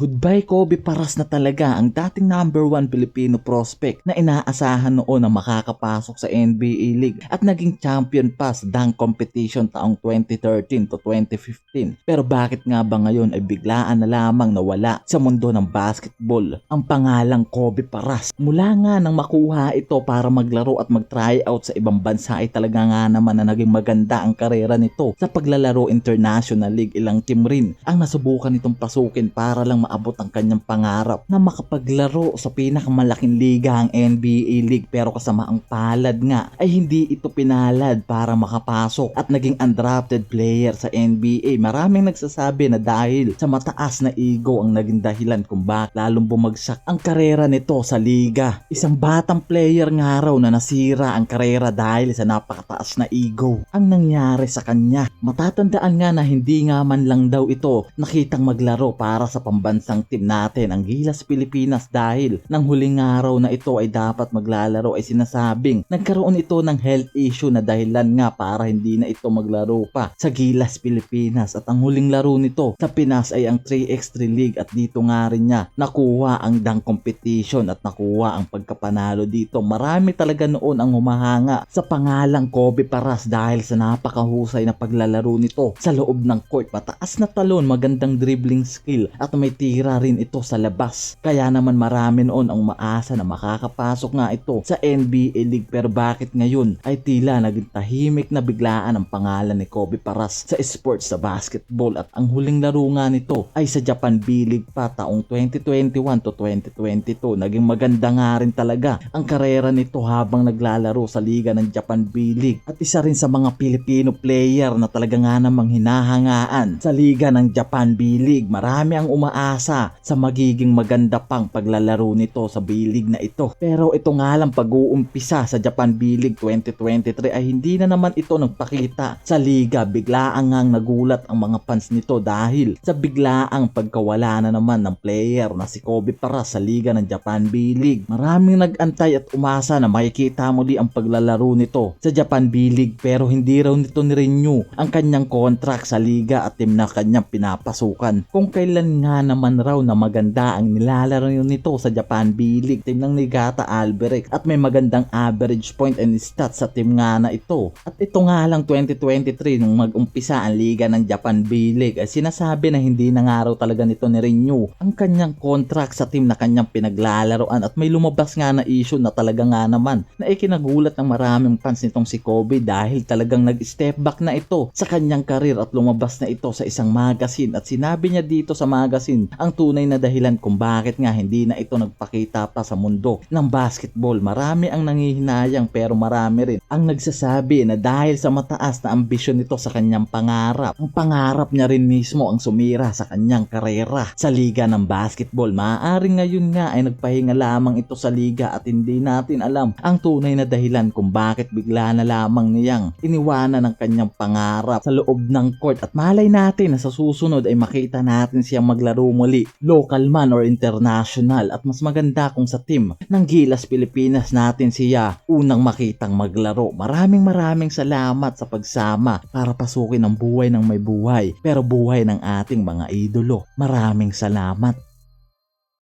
Goodbye Kobe Paras na talaga ang dating number one Filipino prospect na inaasahan noon na makakapasok sa NBA League at naging champion pa sa dunk competition taong 2013 to 2015. Pero bakit nga ba ngayon ay biglaan na lamang nawala sa mundo ng basketball ang pangalang Kobe Paras? Mula nga nang makuha ito para maglaro at mag-try out sa ibang bansa ay talaga nga naman na naging maganda ang karera nito sa paglalaro International League. Ilang team rin ang nasubukan itong pasukin para lang maabot ang kanyang pangarap na makapaglaro sa pinakamalaking liga ang NBA League pero kasama ang palad nga ay hindi ito pinalad para makapasok at naging undrafted player sa NBA. Maraming nagsasabi na dahil sa mataas na ego ang naging dahilan kung bakit lalong bumagsak ang karera nito sa liga. Isang batang player nga raw na nasira ang karera dahil sa napakataas na ego ang nangyari sa kanya. Matatandaan nga na hindi nga man lang daw ito nakitang maglaro para sa pambansang team natin ang Gilas Pilipinas dahil nang huling araw na ito ay dapat maglalaro ay sinasabing nagkaroon ito ng health issue na dahilan nga para hindi na ito maglaro pa sa Gilas Pilipinas at ang huling laro nito sa Pinas ay ang 3x3 League at dito nga rin niya nakuha ang dunk competition at nakuha ang pagkapanalo dito. Marami talaga noon ang humahanga sa pangalang Kobe Paras dahil sa napakahusay na paglalaro nito sa loob ng court. Mataas na talon, magandang dribbling skill at may tira rin ito sa labas. Kaya naman marami noon ang umaasa na makakapasok nga ito sa NBA League pero bakit ngayon ay tila naging tahimik na biglaan ang pangalan ni Kobe Paras sa sports sa basketball at ang huling laro nga nito ay sa Japan B-League pa taong 2021 to 2022. Naging maganda nga rin talaga ang karera nito habang naglalaro sa liga ng Japan B-League at isa rin sa mga Pilipino player na talaga nga namang hinahangaan sa liga ng Japan B-League. Marami ang umaasa sa magiging maganda pang paglalaro nito sa B-League na ito. Pero ito nga lang pag-uumpisa sa Japan B-League 2023 ay hindi na naman ito nagpakita sa liga. Biglaang ngang nagulat ang mga fans nito dahil sa biglaang pagkawala na naman ng player na si Kobe para sa liga ng Japan B-League. Maraming nag-antay at umasa na makikita muli ang paglalaro nito sa Japan B-League pero hindi raw nito ni-renew ang kanyang contract sa liga at team na kanyang pinapasukan. Kung kailan nga naman raw na maganda ang nilalaro nito sa Japan B-League, team ng Nigata Alberec at may magandang average point and stats sa team nga na ito. At ito nga lang 2023 nung mag-umpisa ang liga ng Japan B-League ay sinasabi na hindi na nga raw talaga nito ni-renew ang kanyang contract sa team na kanyang pinaglalaroan. At may lumabas nga na issue na talaga nga naman na ikinagulat ng maraming fans nitong si Kobe dahil talagang nag-step back na ito sa kanyang karir at lumabas na ito sa isang magazine. At sinabi niya dito sa magazine ang tunay na dahilan kung bakit nga hindi na ito nagpakita pa sa mundo ng basketball. Marami ang nangihinayang pero marami rin ang nagsasabi na dahil sa mataas na ambisyon nito sa kanyang pangarap, ang pangarap niya rin mismo ang sumira sa kanyang karera sa liga ng basketball. Maaaring ngayon nga ay nagpahinga lamang ito sa liga at hindi natin alam ang tunay na dahilan kung bakit bigla na lamang niyang iniwanan ang kanyang pangarap sa loob ng court at malay natin na sa susunod ay makita natin siyang maglaro muli local man or international at mas maganda kung sa team ng Gilas Pilipinas natin siya unang makitang maglaro. Maraming maraming salamat sa pagsama para pasukin ang buhay ng may buhay pero buhay ng ating mga idolo. Maraming salamat.